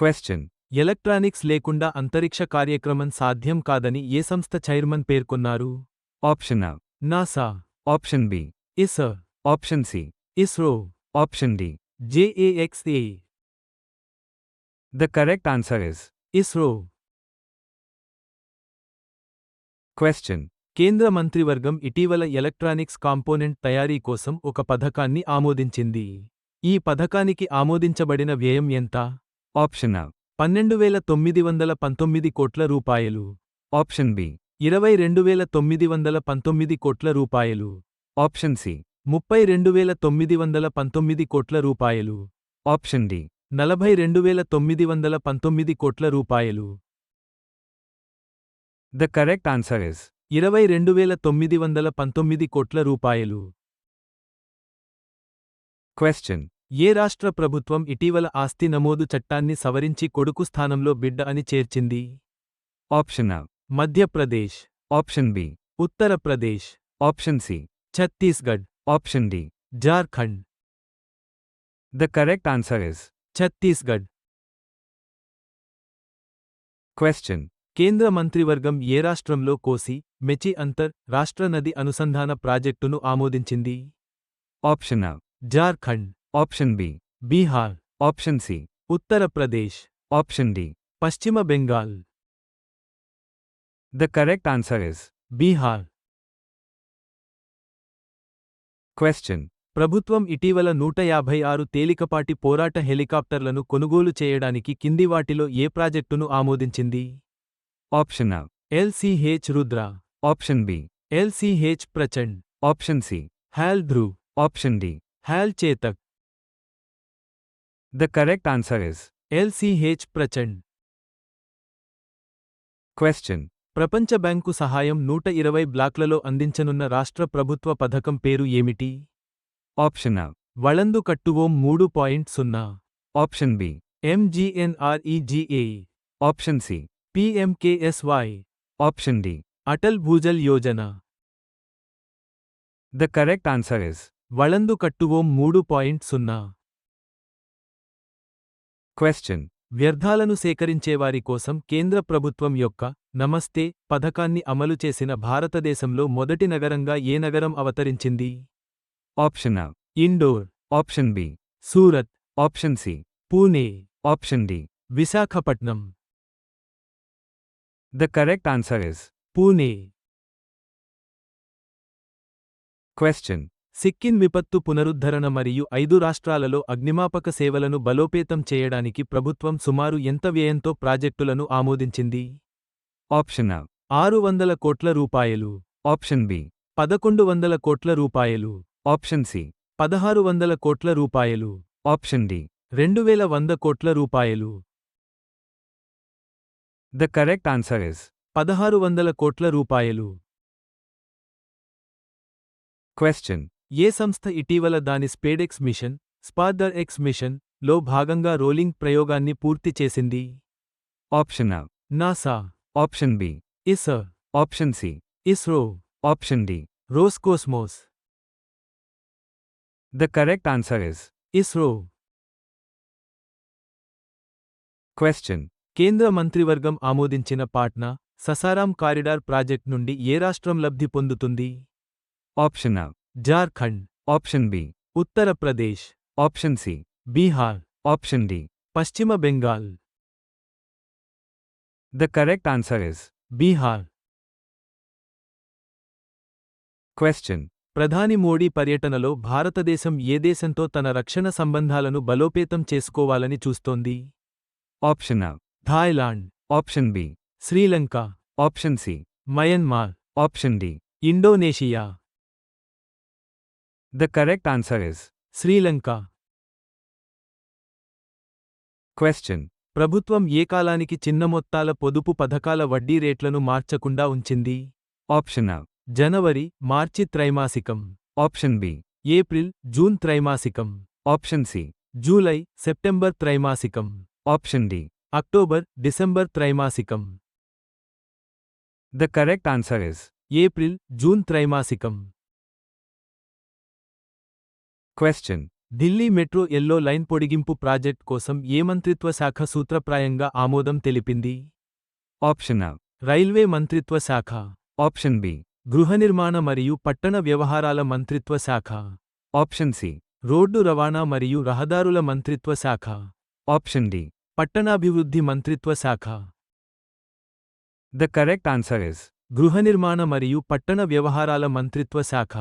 Question. Electronics లేకుండా అంతరిక్ష కార్యక్రమం సాధ్యం కాదని ఏ సంస్థ చైర్మన్ పేర్కొన్నారు Option A. NASA Option B. ISER Option C. ISRO Option D. JAXA The correct answer is ISRO Question. కేంద్ర మంత్రివర్గం ఇటీవల ఎలక్ట్రానిక్స్ కాంపోనెంట్ తయారీ కోసం ఒక పథకాన్ని ఆమోదించింది ఈ పథకానికి ఆమోదించబడిన వ్యయం ఎంత Option A. పన్నెండు వేల తొమ్మిది వందల పంతొమ్మిది కోట్ల రూపాయలు Option B. ఇరవై రెండు వేల తొమ్మిది వందల పంతొమ్మిది కోట్ల రూపాయలు Option C. ముప్పై రెండు వేల తొమ్మిది వందల పంతొమ్మిది కోట్ల రూపాయలు Option D. నలభై రెండు వేల తొమ్మిది వందల పంతొమ్మిది కోట్ల రూపాయలు The correct answer is ఇరవై రెండు వేల తొమ్మిది వందల పంతొమ్మిది కోట్ల రూపాయలు Question. ఏ రాష్ట్ర ప్రభుత్వం ఇటీవల ఆస్తి నమోదు చట్టాన్ని సవరించి కొడుకు స్థానంలో బిడ్డ అని చేర్చింది A. Madhya Pradesh Option B. Uttar Pradesh Option C. Chhattisgarh Option D. Jharkhand The correct answer is Chhattisgarh Question. కేంద్ర మంత్రివర్గం ఏ రాష్ట్రంలో కోసి మెచి అంతర్ రాష్ట్ర నది అనుసంధాన ప్రాజెక్టును ఆమోదించింది A. Jharkhand Option B. Bihar Option C. Uttar Pradesh Option D. పశ్చిమ Bengal The correct answer is Bihar Question. ప్రభుత్వం ఇటీవల నూట యాభై ఆరు తేలికపాటి పోరాట హెలికాప్టర్లను కొనుగోలు చేయడానికి కింది వాటిలో ఏ ప్రాజెక్టును ఆమోదించింది A. LCH Rudra Option B. LCH Prachand Option C. HAL Dhruv Option D. HAL Chetak The correct answer is LCH Prachand Question. ప్రపంచ బ్యాంకు సహాయం నూట ఇరవై బ్లాక్లలో అందించనున్న రాష్ట్ర ప్రభుత్వ పథకం పేరు ఏమిటి Option A. వళందు కట్టువోం మూడు పాయింట్ సున్నా Option B. MGNREGA Option C. PMKSY Option D. Atal Bhujal Yojana The correct answer is వళందు కట్టువోం మూడు పాయింట్ సున్నా Question. వ్యర్థాలను సేకరించేవారి కోసం కేంద్ర ప్రభుత్వం యొక్క నమస్తే పథకాన్ని అమలు చేసిన భారతదేశంలో మొదటి నగరంగా ఏ నగరం అవతరించింది Option A. Indore Option B. Surat Option C. Pune Option D. Visakhapatnam The correct answer is Pune Question. Sikkim విపత్తు పునరుద్ధరణ మరియు ఐదు రాష్ట్రాలలో అగ్నిమాపక సేవలను బలోపేతం చేయడానికి ప్రభుత్వం సుమారు ఎంత వ్యయంతో ప్రాజెక్టులను ఆమోదించింది A. ఆరు వందల కోట్ల రూపాయలు Option B. పదకొండు వందల కోట్ల రూపాయలు Option C. పదహారు వందల కోట్ల రూపాయలు Option D. రెండు వేల వంద కోట్ల రూపాయలు The correct answer is పదహారు వందల కోట్ల రూపాయలు Question. ఏ సంస్థ ఇటీవల దాని స్పేడెక్స్ మిషన్ స్పార్డర్ ఎక్స్ మిషన్లో భాగంగా రోలింగ్ ప్రయోగాన్ని పూర్తి చేసింది A. NASA Option B. ISER Option C. ISRO Option D. Roscosmos The correct answer is ISRO Question. కేంద్ర మంత్రివర్గం ఆమోదించిన పాట్నా ససారాం కారిడార్ ప్రాజెక్ట్ నుండి ఏ రాష్ట్రం లబ్ధి పొందుతుంది Option A. Jharkhand option B. Uttar Pradesh option C. Bihar option D. Paschim Bengal. The correct answer is Bihar. Question ప్రధాని మోడీ పర్యటనలో భారతదేశం ఏ దేశంతో తన రక్షణ సంబంధాలను బలోపేతం చేసుకోవాలని చూస్తోంది? Option Thailand. Thailand B. Sri Lanka. Option C. Myanmar. Option D. Indonesia. The correct answer is Sri Lanka Question. ప్రభుత్వం ఏ కాలానికి చిన్న మొత్తాల పొదుపు పథకాల వడ్డీ రేట్లను మార్చకుండా ఉంచింది A. జనవరి మార్చి త్రైమాసికం Option B. ఏప్రిల్ జూన్ త్రైమాసికం Option C. జూలై సెప్టెంబర్ త్రైమాసికం Option D. అక్టోబర్ డిసెంబర్ త్రైమాసికం The correct answer is April June త్రైమాసికం Question. Delhi metro yellow line పొడిగింపు ప్రాజెక్ట్ కోసం ఏ మంత్రిత్వ శాఖ సూత్రప్రాయంగా ఆమోదం తెలిపింది Option A. రైల్వే మంత్రిత్వ శాఖ Option B. గృహ నిర్మాణ మరియు పట్టణ వ్యవహారాల మంత్రిత్వ శాఖ Option C. రోడ్డు రవాణా మరియు రహదారుల మంత్రిత్వ శాఖ Option D. పట్టణాభివృద్ధి మంత్రిత్వ శాఖ The correct answer is గృహ నిర్మాణ మరియు పట్టణ వ్యవహారాల మంత్రిత్వ శాఖ